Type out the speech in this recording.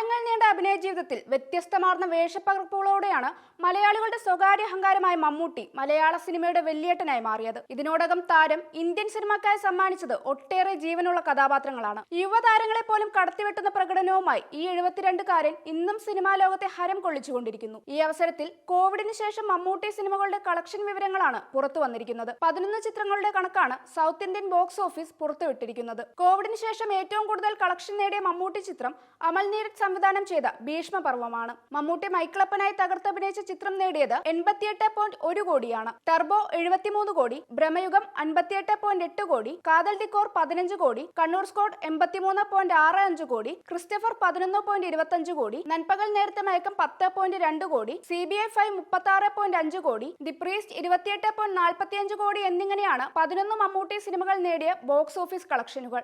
കാലങ്ങൾ നീണ്ട അഭിനയ ജീവിതത്തിൽ വ്യത്യസ്തമാർന്ന വേഷപ്പകർപ്പുകളോടെയാണ് മലയാളികളുടെ സ്വകാര്യ അഹങ്കാരമായ മമ്മൂട്ടി മലയാള സിനിമയുടെ വെള്ളിയേട്ടനായി മാറിയത്. ഇതിനോടകം താരം ഇന്ത്യൻ സിനിമക്കായി സമ്മാനിച്ചത് ഒട്ടേറെ ജീവനുള്ള കഥാപാത്രങ്ങളാണ്. യുവതാരങ്ങളെ പോലും കടത്തിവെട്ടുന്ന പ്രകടനവുമായി ഈ എഴുപത്തിരണ്ടുകാരൻ ഇന്നും സിനിമാ ലോകത്തെ ഹരം കൊള്ളിച്ചുകൊണ്ടിരിക്കുന്നു. ഈ അവസരത്തിൽ കോവിഡിന് ശേഷം മമ്മൂട്ടി സിനിമകളുടെ കളക്ഷൻ വിവരങ്ങളാണ് പുറത്തു വന്നിരിക്കുന്നത്. പതിനൊന്ന് ചിത്രങ്ങളുടെ കണക്കാണ് സൗത്ത് ഇന്ത്യൻ ബോക്സ് ഓഫീസ് പുറത്തുവിട്ടിരിക്കുന്നത്. കോവിഡിന് ശേഷം ഏറ്റവും കൂടുതൽ കളക്ഷൻ നേടിയ മമ്മൂട്ടി ചിത്രം അമൽ സംവിധാനം ചെയ്ത ഭീഷ്മപർവമാണ്. മമ്മൂട്ടി മൈക്കിളപ്പനായി തകർത്തഭിനയിച്ച ചിത്രം നേടിയത് എൺപത്തിയെട്ട് പോയിന്റ് ഒരു കോടിയാണ്. ടർബോ എഴുപത്തിമൂന്ന് കോടി ഭ്രമയുഗം അൻപത്തിയെട്ട് പോയിന്റ് എട്ട് കോടി കാതൽ ഡിക്കോർ പതിനഞ്ച് കോടി കണ്ണൂർ സ്കോട്ട് എൺപത്തിമൂന്ന് പോയിന്റ് ആറ് അഞ്ച് കോടി ക്രിസ്റ്റഫർ പതിനൊന്ന് പോയിന്റ് ഇരുപത്തഞ്ച് കോടി നൻപകൽ നേരത്തെ മയക്കം പത്ത് പോയിന്റ് രണ്ട് കോടി സി ബി എഫ് ഐ മുപ്പത്തി ആറ് പോയിന്റ് അഞ്ച് കോടി ദി പ്രീസ്റ്റ് ഇരുപത്തിയെട്ട് പോയിന്റ് നാൽപ്പത്തിയഞ്ച് കോടി എന്നിങ്ങനെയാണ് പതിനൊന്ന് മമ്മൂട്ടി സിനിമകൾ നേടിയ ബോക്സ് ഓഫീസ് കളക്ഷനുകൾ.